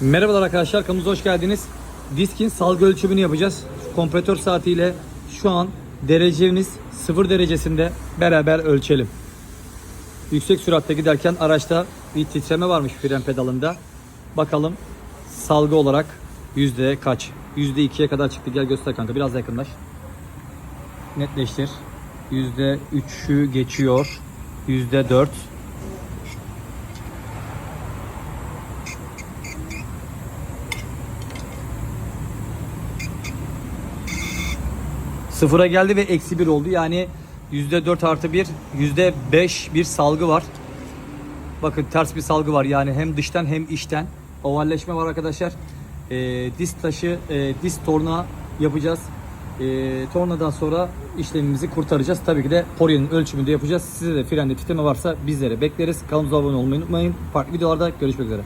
Merhabalar arkadaşlar kanalımıza hoş geldiniz. Diskin salgı ölçümünü yapacağız. Kompresör saatiyle şu an derecemiz 0 derecesinde beraber ölçelim. Yüksek süratte giderken araçta bir titreme varmış fren pedalında. Bakalım salgı olarak yüzde kaç? Yüzde ikiye kadar çıktı. Gel göster kanka biraz da yakınlaş. Netleştir. Yüzde üçü geçiyor. Yüzde dört. Sıfıra geldi ve eksi bir oldu. Yani yüzde dört artı bir, yüzde beş bir salgı var. Bakın ters bir salgı var. Yani hem dıştan hem içten. Ovalleşme var arkadaşlar. Ee, disk taşı, e, disk torna yapacağız. Ee, tornadan sonra işlemimizi kurtaracağız. Tabii ki de Porsche'nin ölçümünü de yapacağız. Size de frende titreme varsa bizlere bekleriz. Kanalımıza abone olmayı unutmayın. Farklı videolarda görüşmek üzere.